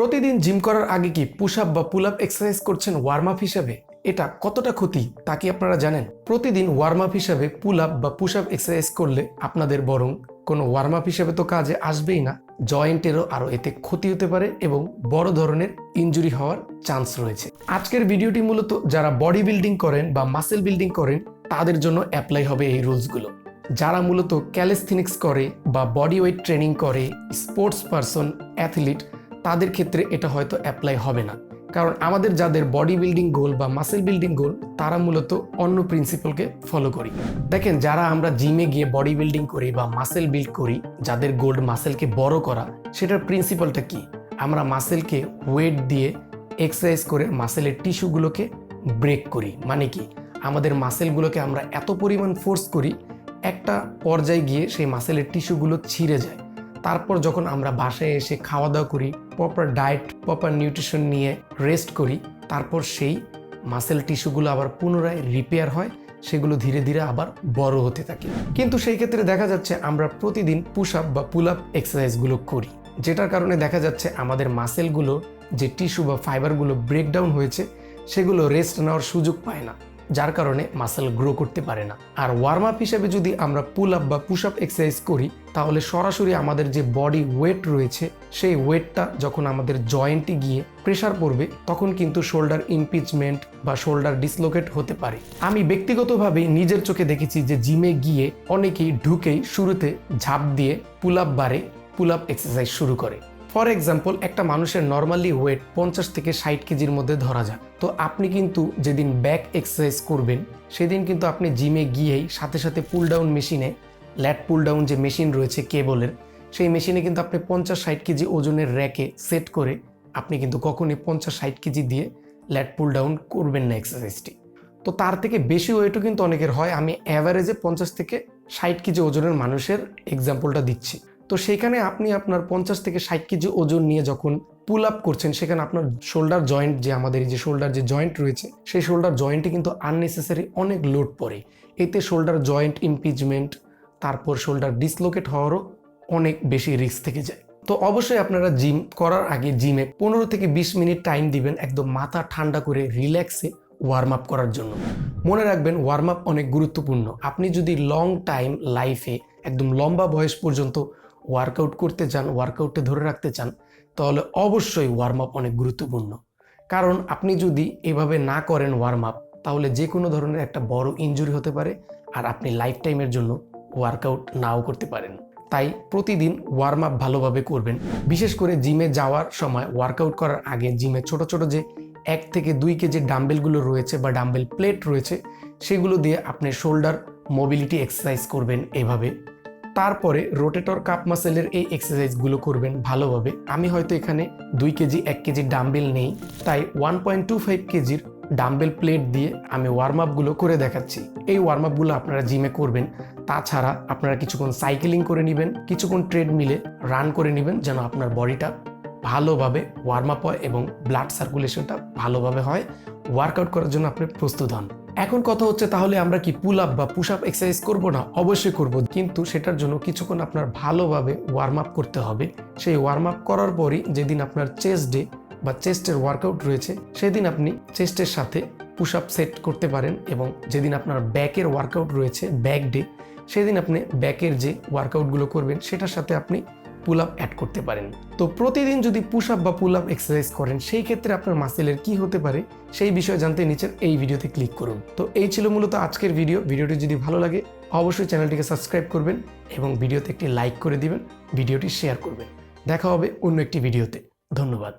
প্রতিদিন জিম করার আগে কি পুশ আপ বা পুল আপ এক্সারসাইজ করছেন ওয়ার্ম আপ হিসাবে? এটা কতটা ক্ষতি তা কি আপনারা জানেন? প্রতিদিন ওয়ার্ম আপ হিসাবে পুল আপ বা পুশ আপ এক্সারসাইজ করলে আপনাদের বরং কোনো ওয়ার্ম আপ হিসাবে তো কাজে আসবেই না। জয়েন্টেরও আরও এতে ক্ষতি হতে পারে এবং বড় ধরনের ইনজুরি হওয়ার চান্স রয়েছে। আজকের ভিডিওটি মূলত যারা বডি বিল্ডিং করেন বা মাসেল বিল্ডিং করেন, তাদের জন্য অ্যাপ্লাই হবে এই রুলসগুলো যারা মূলত ক্যালেস্থিনিক্স করে বা বডি ওয়েট ট্রেনিং করে স্পোর্টস পারসন অ্যাথলিট তাদের ক্ষেত্রে এটা হয়তো অ্যাপ্লাই হবে না। কারণ আমাদের যাদের বডি বিল্ডিং গোল বা মাসেল বিল্ডিং গোল তারা মূলত অন্য প্রিন্সিপালকে ফলো করি। দেখেন, যারা আমরা জিমে গিয়ে বডি বিল্ডিং করি বা মাসেল বিল্ড করি, যাদের গোল্ড মাসেলকে বড় করা, সেটার প্রিন্সিপালটা কি? আমরা মাসেলকে ওয়েট দিয়ে এক্সারসাইজ করে মাসেলের টিস্যুগুলোকে ব্রেক করি। মানে কি? আমাদের মাসেলগুলোকে আমরা এত পরিমাণ ফোর্স করি, একটা পর্যায়ে গিয়ে সেই মাসেলের টিস্যুগুলো ছিঁড়ে যায়। তারপর যখন আমরা বাসায় এসে খাওয়া দাওয়া করি প্রপার ডায়েট প্রপার নিউট্রিশন নিয়ে রেস্ট করি, তারপর সেই মাসেল টিস্যুগুলো আবার পুনরায় রিপেয়ার হয়, সেগুলো ধীরে ধীরে আবার বড় হতে থাকে। কিন্তু সেই ক্ষেত্রে দেখা যাচ্ছে আমরা প্রতিদিন পুশ আপ বা পুল আপ এক্সারসাইজগুলো করি, যেটার কারণে দেখা যাচ্ছে আমাদের মাসেলগুলো যে টিস্যু বা ফাইবারগুলো ব্রেকডাউন হয়েছে, সেগুলো রেস্ট নেওয়ার সুযোগ পায় না। যার কারণে মাসেল গ্রো করতে পারে না। আর ওয়ার্ম আপ হিসেবে যদি আমরা পুল আপ বা পুশ আপ এক্সারসাইজ করি, তাহলে সরাসরি আমাদের যে বডি ওয়েট রয়েছে, সেই ওয়েটটা যখন আমাদের জয়েন্টে গিয়ে প্রেশার পড়বে, তখন কিন্তু শোল্ডার ইমপিচমেন্ট বা শোল্ডার ডিসলোকেট হতে পারে। আমি ব্যক্তিগতভাবে নিজের চোখে দেখেছি যে জিমে গিয়ে অনেকেই ঢুকেই শুরুতে ঝাঁপ দিয়ে পুল আপ বারে পুল আপ এক্সারসাইজ শুরু করে। ফর এক্সাম্পল, একটা মানুষের নর্মালি ওয়েট পঞ্চাশ থেকে ষাট কেজির মধ্যে ধরা যাক। তো আপনি কিন্তু যেদিন ব্যাক এক্সারসাইজ করবেন, সেদিন কিন্তু আপনি জিমে গিয়েই সাথে সাথে পুল ডাউন মেশিনে ল্যাট পুল ডাউন যে মেশিন রয়েছে কেবলের, সেই মেশিনে কিন্তু আপনি পঞ্চাশ ষাট কেজি ওজনের র্যাকে সেট করে আপনি কিন্তু কখনই পঞ্চাশ ষাট কেজি দিয়ে ল্যাট পুল ডাউন করবেন না এক্সারসাইজটি। তো তার থেকে বেশি ওয়েটও কিন্তু অনেকের হয়। আমি অ্যাভারেজে পঞ্চাশ থেকে ষাট কেজি ওজনের মানুষের এক্সাম্পলটা দিচ্ছি। তো সেখানে আপনি আপনার পঞ্চাশ থেকে ষাট কেজি ওজন নিয়ে যখন পুল আপ করছেন, সেখানে আপনার শোল্ডার জয়েন্ট যে আমাদের যে শোল্ডার যে জয়েন্ট রয়েছে, সেই শোল্ডার জয়েন্টে কিন্তু আননেসেসারি অনেক লোড পড়ে। এতে শোল্ডার জয়েন্ট ইমপিচমেন্ট তারপর শোল্ডার ডিসলোকেট হওয়ারও অনেক বেশি রিস্ক থেকে যায়। তো অবশ্যই আপনারা জিম করার আগে জিমে পনেরো থেকে বিশ মিনিট টাইম দিবেন একদম মাথা ঠান্ডা করে রিল্যাক্সে ওয়ার্ম আপ করার জন্য। মনে রাখবেন ওয়ার্ম আপ অনেক গুরুত্বপূর্ণ। আপনি যদি লং টাইম লাইফে একদম লম্বা বয়স পর্যন্ত ওয়ার্কআউট করতে চান ওয়ার্কআউটে ধরে রাখতে চান, তাহলে অবশ্যই ওয়ার্ম আপ অনেক গুরুত্বপূর্ণ। কারণ আপনি যদি এভাবে না করেন ওয়ার্ম আপ তাহলে যে কোনো ধরনের একটা বড় ইনজুরি হতে পারে আর আপনি লাইফ টাইমের জন্য ওয়ার্কআউট নাও করতে পারেন। তাই প্রতিদিন ওয়ার্ম আপ ভালোভাবে করবেন। বিশেষ করে জিমে যাওয়ার সময় ওয়ার্কআউট করার আগে জিমে ছোট ছোট যে এক থেকে দুই কেজি ডাম্বেলগুলো রয়েছে বা ডাম্বেল প্লেট রয়েছে, সেগুলো দিয়ে আপনি শোল্ডার মোবিলিটি এক্সারসাইজ করবেন এভাবে। তারপরে রোটেটর কাপ মাসেলের এই এক্সারসাইজগুলো করবেন ভালোভাবে। আমি হয়তো এখানে দুই কেজি, এক কেজি ডাম্বেল নেই, তাই ওয়ান পয়েন্ট টু ফাইভ কেজির ডাম্বেল প্লেট দিয়ে আমি ওয়ার্ম আপগুলো করে দেখাচ্ছি। এই ওয়ার্ম আপগুলো আপনারা জিমে করবেন। তাছাড়া আপনারা কিছুক্ষণ সাইকেলিং করে নেবেন, কিছুক্ষণ ট্রেডমিলে রান করে নেবেন যেন আপনার বডিটা ভালোভাবে ওয়ার্ম আপ হয় এবং ব্লাড সার্কুলেশনটা ভালোভাবে হয়। ওয়ার্কআউট করার জন্য আপনি প্রস্তুত হন। এখন কথা হচ্ছে তাহলে আমরা কি পুল আপ বা পুশ আপ এক্সারসাইজ করব না? অবশ্যই করব। কিন্তু সেটার জন্য কিছুক্ষণ আপনার ভালোভাবে ওয়ার্ম আপ করতে হবে। সেই ওয়ার্ম আপ করার পরই যেদিন আপনার চেস্ট ডে বা চেস্টের ওয়ার্কআউট রয়েছে, সেদিন আপনি চেস্টের সাথে পুশ আপ সেট করতে পারেন এবং যেদিন আপনার ব্যাকের ওয়ার্কআউট রয়েছে ব্যাক ডে সেদিন আপনি ব্যাকের যে ওয়ার্কআউটগুলো করবেন, সেটার সাথে আপনি পুল আপ অ্যাড করতে পারেন। তো প্রতিদিন যদি পুশ আপ বা পুল আপ এক্সারসাইজ করেন, সেই ক্ষেত্রে আপনার মাসেলের কি হতে পারে সেই বিষয়ে জানতে নিচের এই ভিডিওতে ক্লিক করুন। তো এই ছিল মূলত আজকের ভিডিও ভিডিওটি যদি ভালো লাগে, অবশ্যই চ্যানেলটিকে সাবস্ক্রাইব করবেন এবং ভিডিওতে একটি লাইক করে দিবেন ভিডিওটি শেয়ার করবেন। দেখা হবে অন্য একটি ভিডিওতে ধন্যবাদ।